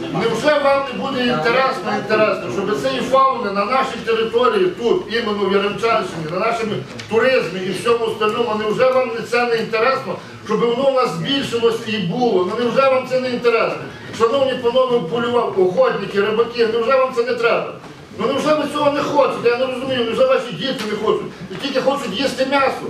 Невже вам не буде інтересно, інтересно, щоб цієї фауни на нашій території, тут, іменно в Яремчанщині, на нашому туризмі і всьому остальному, невже вам це не інтересно, щоб воно у нас збільшилось і було? Ну невже вам це не інтересно? Шановні панове полював, охотники, рибаки, невже вам це не треба? Ну невже ви цього не хочете? Я не розумію, невже ваші діти не хочуть? Тільки хочуть їсти м'ясо.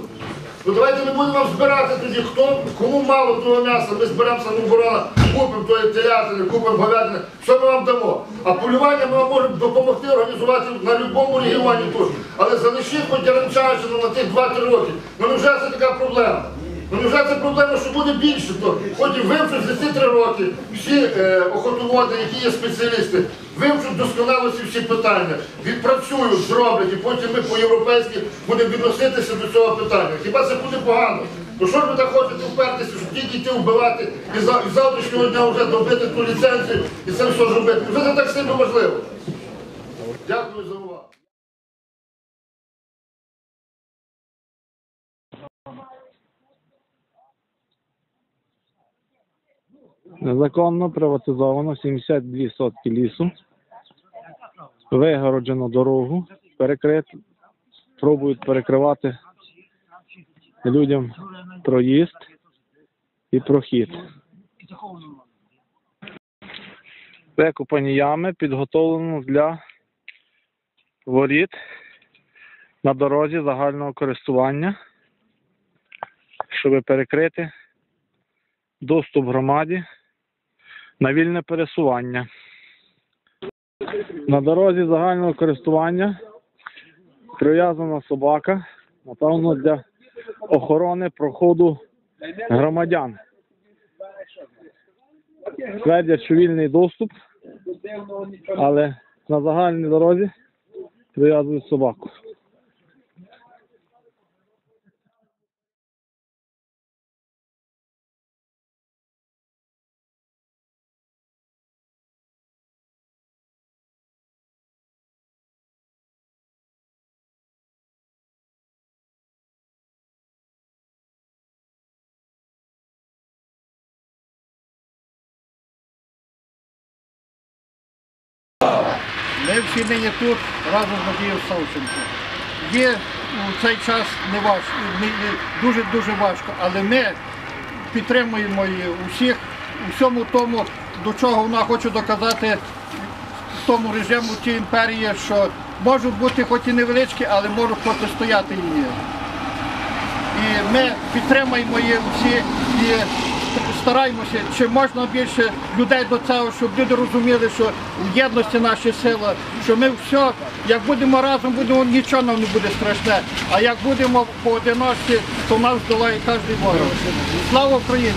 Ну давайте не будемо збирати тоді, хто, кому мало того м'яса, ми зберемо самооборона, купимо тої телятини, купимо говядини, що ми вам дамо. А полювання ми вам можемо допомогти організувати на будь-якому регіоні тут. Але залишіть хоч Яремчанщину на тих 2-3 роки. Ну вже це така проблема? Ну невже це проблема, що буде більше, то і вивчуть за ці три роки всі е, охотоводи, які є спеціалісти, вивчуть досконалості всі питання, відпрацюють, зроблять, і потім ми по-європейськи будемо відноситися до цього питання. Хіба це буде погано? Ну що ж ви так хочете впертися, щоб тільки йти вбивати і, і завтрашнього дня вже добити ту ліцензію і це все зробити? Вже це так сильно можливо. Дякую за увагу. Незаконно приватизовано 72 сотки лісу, вигороджено дорогу, перекрит, пробують перекривати людям проїзд і прохід. Викопані ями підготовлено для воріт на дорозі загального користування, щоб перекрити доступ громаді на вільне пересування. На дорозі загального користування прив'язана собака, напевно, для охорони проходу громадян. Твердять, що вільний доступ, але на загальній дорозі прив'язують собаку. Ми всі нині тут разом з Надією Савченко. Є у цей час не важко, дуже дуже важко, але ми підтримуємо її усіх у всьому тому, до чого вона хоче доказати тому режиму тієї імперії, що можуть бути хоч і невеличкі, але можуть протистояти її. І ми підтримуємо її всі і стараємося, чи можна більше людей до цього, щоб люди розуміли, що в єдності наші сила, що ми все, як будемо разом, будемо, нічого нам не буде страшне. А як будемо поодиночці, то нас здолає кожен ворог. Слава Україні!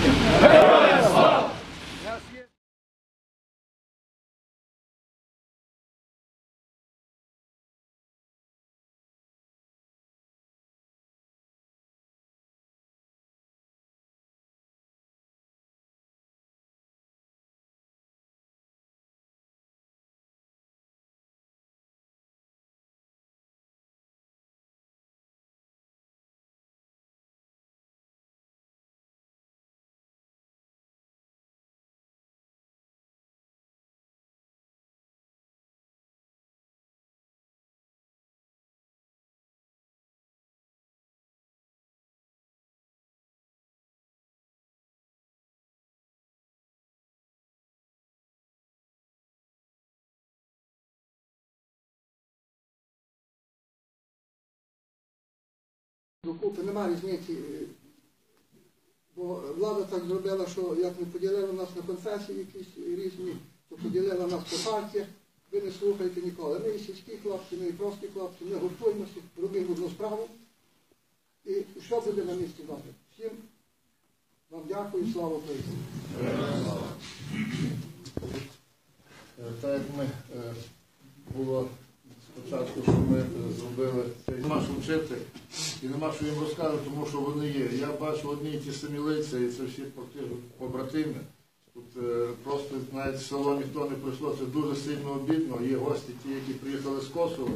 Докупи, немає різниці. е, Бо влада так зробила, що як не поділила нас на конфесії якісь різні, то поділила нас по партіях. Ви не слухайте ніколи. Ми і сільські хлопці, ми і прості хлопці, ми гуртуємося, робимо одну справу. І що буде на місці добре? Всім вам дякую, слава Україні. Е, Так як ми е, було спочатку, що ми е, зробили, нема що вчити і нема що їм розказувати, тому що вони є. Я бачу одні і ті самі лиця, і це всі побратими. Тут е, просто навіть село ніхто не прийшло, це дуже сильно обідно. Є гості, ті, які приїхали з Косова,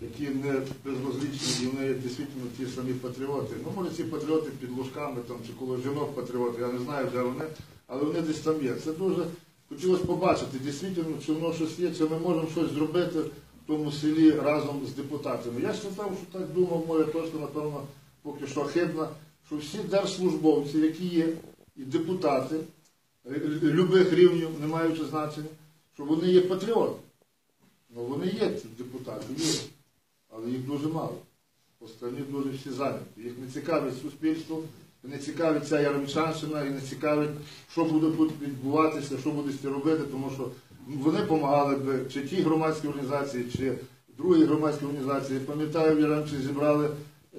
які не безвозлічні, і вони дійсно ті самі патріоти. Ну, може, ці патріоти під лужками там, чи коло жінок патріоти, я не знаю, де вони, але вони десь там є. Це дуже хотілося побачити, дійсно, чи воно щось є, чи ми можемо щось зробити тому селі разом з депутатами. Я не знав, що так думав, моя точка, напевно, поки що хибна, що всі держслужбовці, які є, і депутати, е, любих рівнів, не маючи значення, що вони є патріоти. Ну вони є депутати, є, але їх дуже мало. Останні дуже всі зайняті. Їх не цікавить суспільство, не цікавить ця Яремчанщина і не цікавить, що буде відбуватися, що буде робити, тому що вони допомагали б чи ті громадські організації, чи другі громадські організації. Пам'ятаю, в Яремчі зібрали,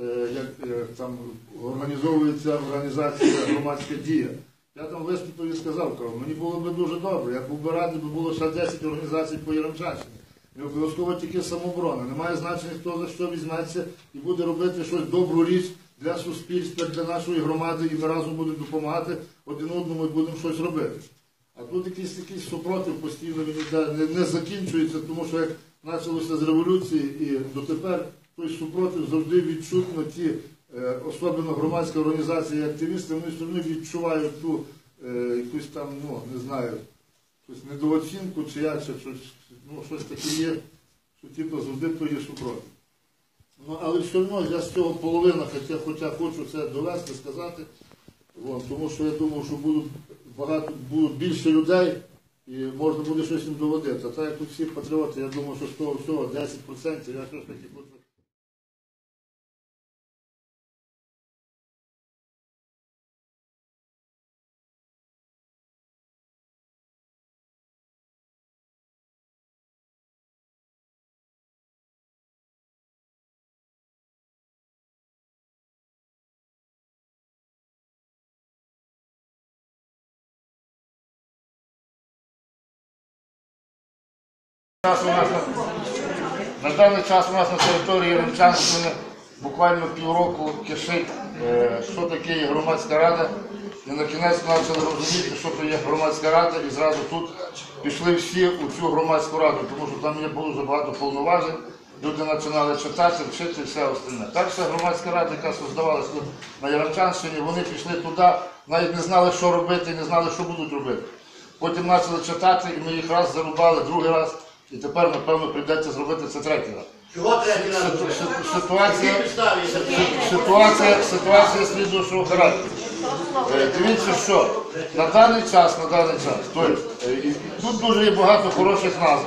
е, як е, там організовується організація громадська дія. Я там виступив і сказав, кажу, мені було б дуже добре, я був би радий, би було ще 10 організацій по Яремчанщині. Не обов'язково тільки самооборона. Немає значення, хто за що візьметься і буде робити щось добру річ для суспільства, для нашої громади, і ми разом будемо допомагати один одному і будемо щось робити. А тут якийсь такий супротив постійно він не, не закінчується, тому що як почалося з революції і дотепер той супротив завжди відчутно ті, е, особливо громадські організації і активісти, вони все одно відчувають ту е, якусь там, ну не знаю, якусь недооцінку чи як, чи щось, ну, щось таке є, що типу завжди то є супротив. Ну, але все одно я з цього половина, хоча, хоча хочу це довести, сказати, Вон, тому що я думав, що будуть багато було більше людей і можна буде щось їм доводити. А так як усі патріоти, я думаю, що з того всього 10% я щось таки буду. На, даний час у нас на території Ремчанщини буквально півроку кишить, е, що таке є громадська рада. І на кінець почали розуміти, що то є громадська рада, і зразу тут пішли всі у цю громадську раду, тому що там є було дуже багато повноважень. Люди починали читати, вчити і все остальне. Що громадська рада, яка создавалася тут на Яремчанщині, вони пішли туди, навіть не знали, що робити, не знали, що будуть робити. Потім почали читати, і ми їх раз зарубали, другий раз. І тепер, напевно, прийдеться зробити це третій раз. Чого третій раз Ситу- робити? ситу- Ситуація, Які підстави ситуація, ситуація слідуючого характеру. Е, Дивіться, що на даний час, на даний час, тобто, е, і тут дуже є багато хороших назв,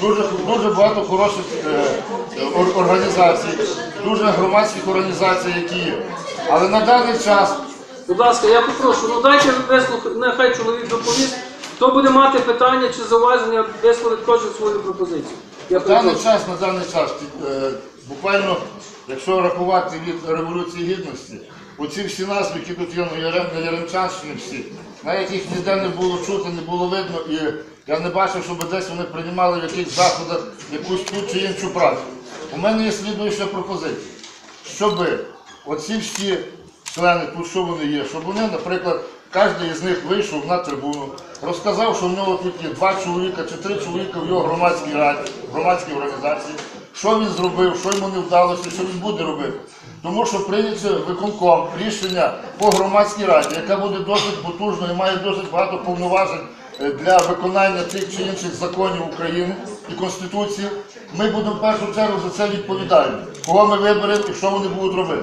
дуже, дуже багато хороших е, ор- організацій, дуже громадських організацій, які є. Але на даний час Будь ласка, я попрошу, ну дайте вислухати, нехай чоловік доповість. Хто буде мати питання чи зауваження, висловить кожен свою пропозицію. Я На даний перепрошую. час, на даний час, е, буквально, якщо рахувати від Революції Гідності, оці всі назви, які тут є на Ярем, на Яремчанщині всі, навіть їх ніде не було чути, не було видно, і я не бачив, щоб десь вони приймали в якихось заходах якусь ту чи іншу працю. У мене є слідуюча пропозиція, щоб оці всі члени, тут що вони є, щоб вони, наприклад, кожен із них вийшов на трибуну, розказав, що в нього тут є два чоловіка чи три чоловіка в його громадській раді, громадській організації, що він зробив, що йому не вдалося, що він буде робити. Тому що прийняться виконком рішення по громадській раді, яка буде досить потужною і має досить багато повноважень е, для виконання тих чи інших законів України і Конституції. Ми будемо в першу чергу за це відповідальні, кого ми виберемо і що вони будуть робити.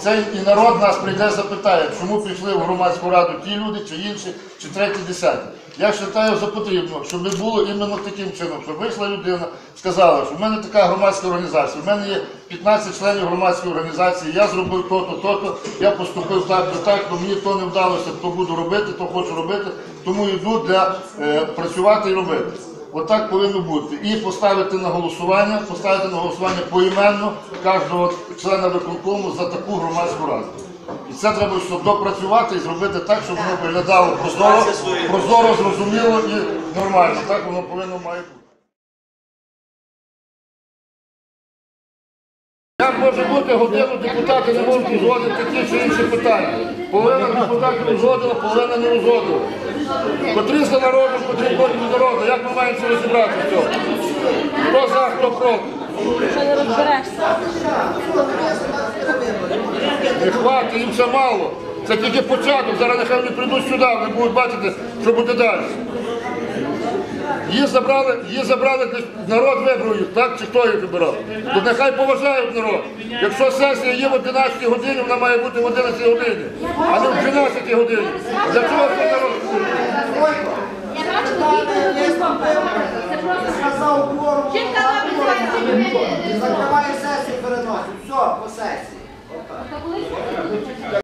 Цей і народ нас прийде запитає, чому пішли в громадську раду ті люди, чи інші, чи треті, десяті. Я вважаю за потрібно, щоб було іменно таким чином, щоб вийшла людина, сказала, що в мене така громадська організація, в мене є 15 членів громадської організації, я зробив то-то, то-то, я поступив так, то так, то мені то не вдалося, то буду робити, то хочу робити, тому йду для е, працювати і робити. Отак повинно бути. І поставити на голосування, поставити на голосування поіменно кожного члена виконкому за таку громадську раду. І це треба щоб допрацювати і зробити так, щоб воно виглядало прозоро, прозоро, зрозуміло і нормально. Так воно повинно має бути. Як може бути годину депутати не можуть узгодити ті чи інші питання? Половина депутатів узгодила, половина не узгодила. Котрі за народом, котрі проти народу. Як ми маємо це розібрати в цьому? Хто за, хто проти? Не хватить, їм це мало. Це тільки початок. Зараз нехай вони прийдуть сюди, вони будуть бачити, що буде далі. Її забрали, її забрали, десь народ вибрав їх, так? Чи хто їх вибирав? То нехай поважають народ. Якщо сесія є в 11 годині, вона має бути в 11 годині, а не в 12 годині. Для чого це народ? Закриває сесію, переносить. Все, по сесії.